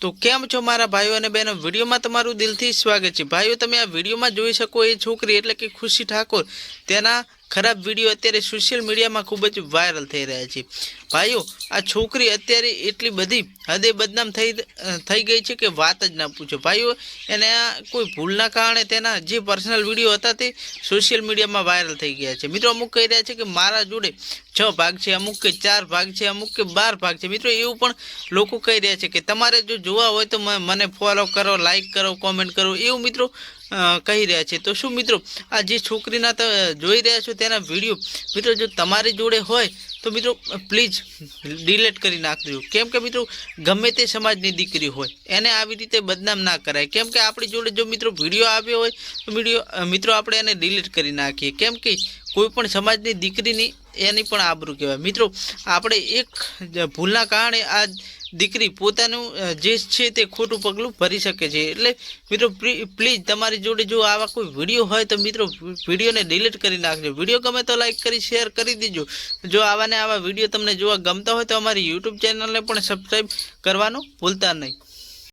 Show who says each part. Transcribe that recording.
Speaker 1: તો કેમ છો મારા ભાઈઓ અને બહેનો? વિડીયોમાં તમારું દિલથી સ્વાગત છે. ભાઈઓ, તમે આ વિડીયોમાં જોઈ શકો એ છોકરી એટલે કે ખુશી ઠાકોર. તેના ખરાબ વીડિયો અત્યારે સોશિયલ મીડિયામાં ખૂબ જ વાયરલ થઈ રહ્યા છે. ભાઈઓ, આ છોકરી અત્યારે એટલી બધી હદે બદનામ થઈ થઈ ગઈ છે કે વાત જ ના પૂછો. ભાઈઓ, એને આ કોઈ ભૂલના કારણે તેના જે પર્સનલ વીડિયો હતા તે સોશિયલ મીડિયામાં વાયરલ થઈ ગયા છે. મિત્રો, અમુક કહી રહ્યા છે કે મારા જોડે છ ભાગ છે અમુક કે ચાર ભાગ છે, અમુક કે બાર ભાગ છે. મિત્રો, એવું પણ લોકો કહી રહ્યા છે કે તમારે જો જોવા હોય તો મને ફોલો કરો લાઈક કરો કોમેન્ટ કરો, એવું મિત્રો કહી રહ્યા છે. તો શું મિત્રો, આ જે છોકરીના તમે જોઈ રહ્યા છો તેના વીડિયો મિત્રો, જો તમારી જોડે હોય તો મિત્રો પ્લીઝ ડિલેટ કરી નાખજો. કેમ કે મિત્રો, ગમે તે સમાજની દીકરી હોય, એને આવી રીતે બદનામ ના કરાય. કેમ કે આપણી જોડે જો મિત્રો વીડિયો આવ્યો હોય, તો વીડિયો મિત્રો, આપણે એને ડિલીટ કરી નાખીએ. કેમ કે કોઈ પણ સમાજની દીકરીની એની પણ આબરૂ કહેવાય. મિત્રો, આપણે એક ભૂલના કારણે આ દીકરી પોતાનું જે છે તે ખોટું પગલું ભરી શકે છે. એટલે મિત્રો પ્લીઝ તમારી જોડે જો આવા કોઈ વીડિયો હોય તો મિત્રો, વિડીયોને ડિલીટ કરી નાખજો. વીડિયો ગમે તો લાઈક કરી, શેર કરી દીજો. જો આવાને આવા વીડિયો તમને જોવા ગમતા હોય તો અમારી યુટ્યુબ ચેનલને પણ સબસ્ક્રાઈબ કરવાનું ભૂલતા નહીં.